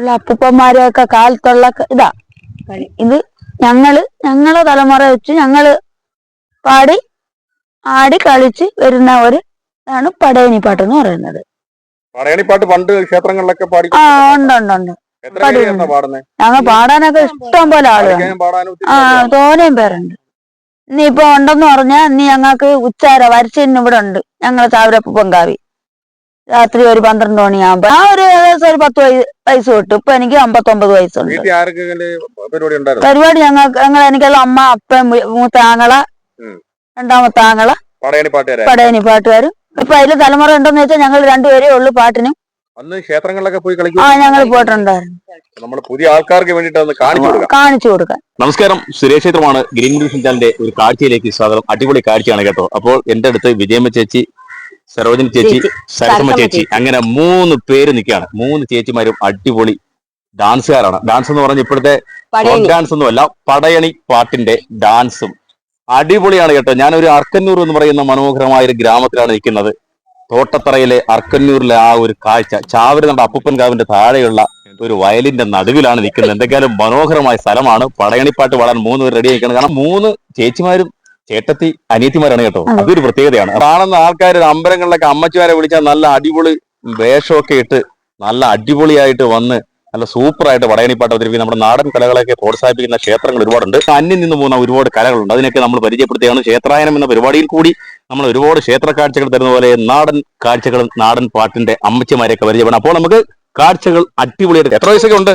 ഉള്ള അപ്പൂപ്പന്മാരെയൊക്കെ കാലത്തുള്ള ഇതാ. ഇത് ഞങ്ങൾ ഞങ്ങളെ തലമുറ വെച്ച് ഞങ്ങൾ പാടി ആടി കളിച്ച് വരുന്ന ഒരു ഇതാണ് പടയണിപ്പാട്ട് എന്ന് പറയുന്നത്. പടയണിപ്പാട്ട് പണ്ട് ക്ഷേത്രങ്ങളിലൊക്കെ പാടി ആ ഉണ്ട് ഉണ്ട് ഉണ്ട്. പാടുന്നത് ഞങ്ങൾ പാടാനൊക്കെ ഇഷ്ടം പോലെ ആളുകളാണ്. ആ? തോനെയും പേരുണ്ട്. ഇനി ഇപ്പൊ ഉണ്ടെന്ന് പറഞ്ഞാ ഇനി ഞങ്ങൾക്ക് ഉച്ചാര വരച്ചിന് ഇവിടെ ഉണ്ട്. ഞങ്ങളെ ചാവരപ്പൂപ്പങ്കാവി രാത്രി ഒരു പന്ത്രണ്ട് മണിയാകുമ്പോ ആ ഒരു ഏകദേശം ഒരു പത്ത് വയ- വയസ്സ് തൊട്ട് ഇപ്പൊ എനിക്ക് അമ്പത്തൊമ്പത് വയസ്സുണ്ട്. പരിപാടി ഞങ്ങൾക്ക് ഞങ്ങൾ എനിക്കെല്ലാം അമ്മ അപ്പൻ മൂത്താങ്ങള മൂത്ത രണ്ടാമത്തെ ആങ്ങള പടയണിപ്പാട്ടുകാരെ പടയണി പാട്ടുകാരും. ഇപ്പൊ അതിൽ തലമുറ ഉണ്ടെന്ന് വെച്ചാൽ ഞങ്ങൾ രണ്ടുപേരേ ഉള്ളു പാട്ടിനും. അന്ന് ക്ഷേത്രങ്ങളിലൊക്കെ പോയി ആ ഞങ്ങൾ പോയിട്ടുണ്ടായിരുന്നു. നമ്മൾ പുതിയ ആൾക്കാർക്ക് വേണ്ടിട്ട് ഒന്ന് കാണിച്ചു കൊടുക്കാം. നമസ്കാരം. സുരേഷ് ക്ഷേത്രമാണ് ഗ്രീൻ ഡിവിഷൻ ചാനലിന്റെ ഒരു കാഴ്ചയിലേക്ക് സ്വാഗതം. അടിപൊളി കാഴ്ചയാണ് കേട്ടോ. അപ്പോൾ എന്റെ അടുത്ത് വിജയമ്മ ചേച്ചി സരോജിനി ചേച്ചി സരസമ്മ ചേച്ചി അങ്ങനെ മൂന്ന് പേര് നിൽക്കുകയാണ്. മൂന്ന് ചേച്ചിമാരും അടിപൊളി ഡാൻസുകാരാണ്. ഡാൻസ് എന്ന് പറഞ്ഞ ഇപ്പോഴത്തെ ഡാൻസ് ഡാൻസ് ഒന്നുമല്ല പടയണി പാട്ടിന്റെ ഡാൻസും. അടിപൊളിയാണ് കേട്ടോ. ഞാനൊരു അർക്കന്നൂർ എന്ന് പറയുന്ന മനോഹരമായ ഒരു ഗ്രാമത്തിലാണ് നിൽക്കുന്നത്. തോട്ടത്തറയിലെ അർക്കന്നൂരിലെ ആ ഒരു കാഴ്ച ചാവരുന്നണ്ട അപ്പൂപ്പൻ കാവിന്റെ താഴെയുള്ള ഒരു വയലിന്റെ നടുവിലാണ് നിൽക്കുന്നത്. എന്തൊക്കെയാലും മനോഹരമായ സ്ഥലമാണ്. പടയണിപ്പാട്ട് പാടാൻ മൂന്ന് പേര് റെഡി ആയിക്കണം കാരണം മൂന്ന് ചേച്ചിമാരും ചേട്ടത്തി അനിയത്തിമാരാണ് കേട്ടോ. അതൊരു പ്രത്യേകതയാണ്. കാണുന്ന ആൾക്കാർ അമ്പലങ്ങളിലൊക്കെ അമ്മച്ചിമാരെ വിളിച്ചാൽ നല്ല അടിപൊളി വേഷമൊക്കെ ഇട്ട് നല്ല അടിപൊളിയായിട്ട് വന്ന് നല്ല സൂപ്പറായിട്ട് വടയണിപ്പാട്ട് അവതരിപ്പിക്കുന്ന നമ്മുടെ നാടൻ കലകളൊക്കെ പ്രോത്സാഹിപ്പിക്കുന്ന ക്ഷേത്രങ്ങൾ ഒരുപാടുണ്ട്. അന്യം നിന്ന് പോകുന്ന ഒരുപാട് കലകളുണ്ട്. അതിനൊക്കെ നമ്മൾ പരിചയപ്പെടുത്തുകയാണ്. ക്ഷേത്രായനം എന്ന പരിപാടിയിൽ കൂടി നമ്മൾ ഒരുപാട് ക്ഷേത്ര കാഴ്ചകൾ തരുന്ന പോലെ നാടൻ കാഴ്ചകളും നാടൻ പാട്ടിന്റെ അമ്മച്ചിമാരെയൊക്കെ പരിചയപ്പെടണം അപ്പോൾ നമുക്ക് കാഴ്ചകൾ അടിപൊളിയായിട്ട് എത്ര വയസ്സൊക്കെ ഉണ്ട്?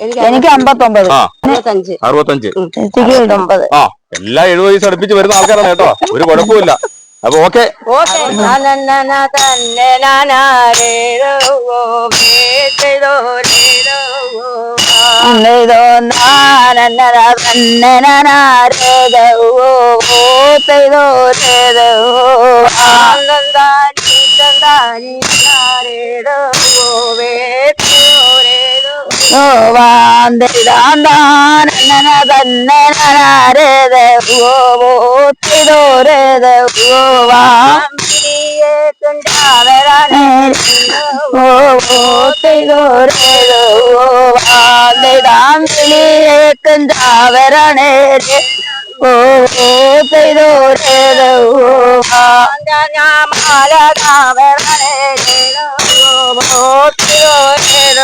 എനിക്ക് അമ്പത്തൊമ്പത്. ആ. അറുപത്തഞ്ച്. അറുപത്തഞ്ച്. ചേച്ചിക്ക് എഴുപത്തൊമ്പത് ആ എല്ലാ എഴുപത് വയസ്സ് അടുപ്പിച്ച് വരുന്ന ആൾക്കാരാണ് കേട്ടോ. ഒരു കുഴപ്പമില്ല അപ്പൊ ഓക്കെ. ഓക്കെ. നനനന തന്നെ നനാരേരോ വേട്ടേരോ രേരോ ഇതോ നാനന്നര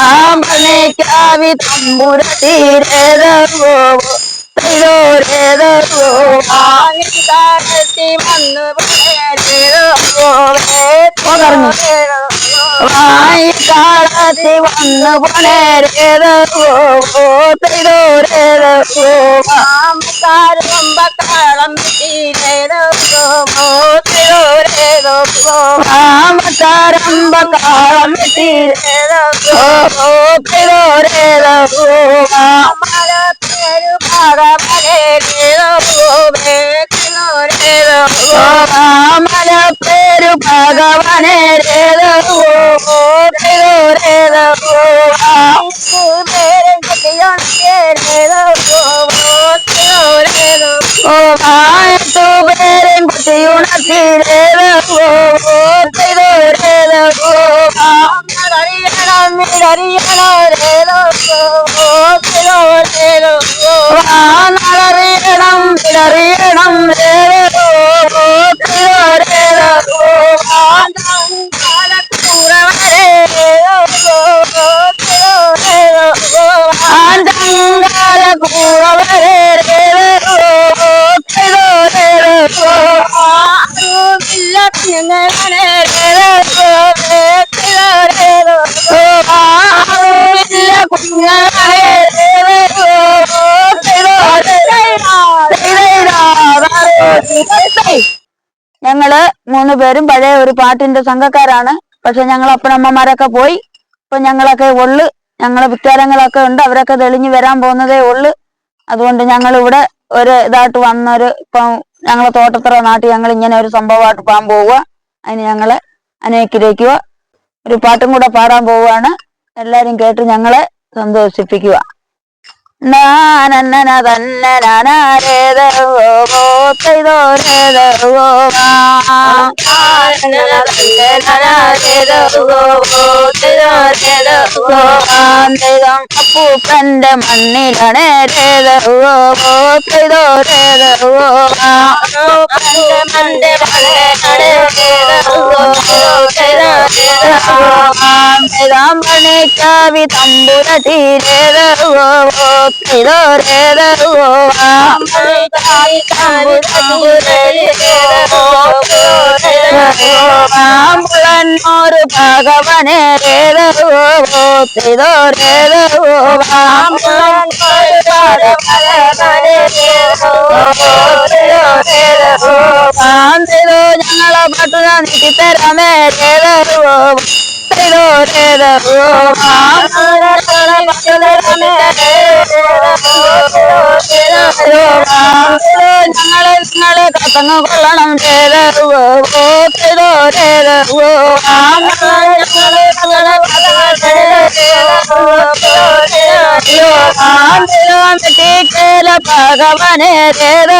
সামনে আমি তম্বুরাটি রে দেবো তেরো রে দেবো। আমি তারটি মানব রে দেবো রে ভাই তারটি মানব রে দেবো তেরো রে দেবো। আমি তার કામ તીરે રઘો ફેરો ഒരു പാട്ടിന്റെ സംഘക്കാരാണ്. പക്ഷെ ഞങ്ങൾ അപ്പനമ്മമാരൊക്കെ പോയി. ഇപ്പൊ ഞങ്ങളൊക്കെ ഉള്ളു. ഞങ്ങളെ വിക്കാരങ്ങളൊക്കെ ഉണ്ട്. അവരൊക്കെ തെളിഞ്ഞു വരാൻ പോകുന്നതേ ഉള്ളു. അതുകൊണ്ട് ഞങ്ങൾ ഇവിടെ ഒരു ഇതായിട്ട് വന്നൊരു ഇപ്പം ഞങ്ങളെ തോട്ടത്തറ നാട്ടിൽ ഞങ്ങൾ ഇങ്ങനെ ഒരു സംഭവമായിട്ട് പോകാൻ പോവുക. അതിന് ഞങ്ങളെ അനുഗ്രഹിക്കുക. ഒരു പാട്ടും കൂടെ പാടാൻ പോവുകയാണ്. എല്ലാരും കേട്ട് ഞങ്ങളെ സന്തോഷിപ്പിക്കുക. ನಾನನ್ನ ಬನ್ನ ನಾನೇದವೋ ಕೈದೋರೆದವೋ ಅಪ್ಪು ಕಂಡ ಮಣ್ಣಿಲನೆ ರೇದವೋ ಕೈದೋರೆದವೋ ಮಂದೆ ಮನೆ ನಡೆ ಕೈದೋರೆದವೋ ಕವಿತಂಬುರ ತೀರೇ மாம்பழன்னோரு பகவனே ரேதவோ திதோ ரேதவோ பாந்திரோ ஞான பட்டுனா நிதி தரமே ரேதவோ ഞങ്ങളെ നിങ്ങളെ കത്തങ്ങ കൊള്ളണം രേതോ ചെയ്തോ രേതോ േല ഭഗവനെ രേതോ ചെയ്തോ രേതോ ഞങ്ങള് ഞങ്ങളെ കത്തങ്ങ കൊള്ളാൻ രേതോ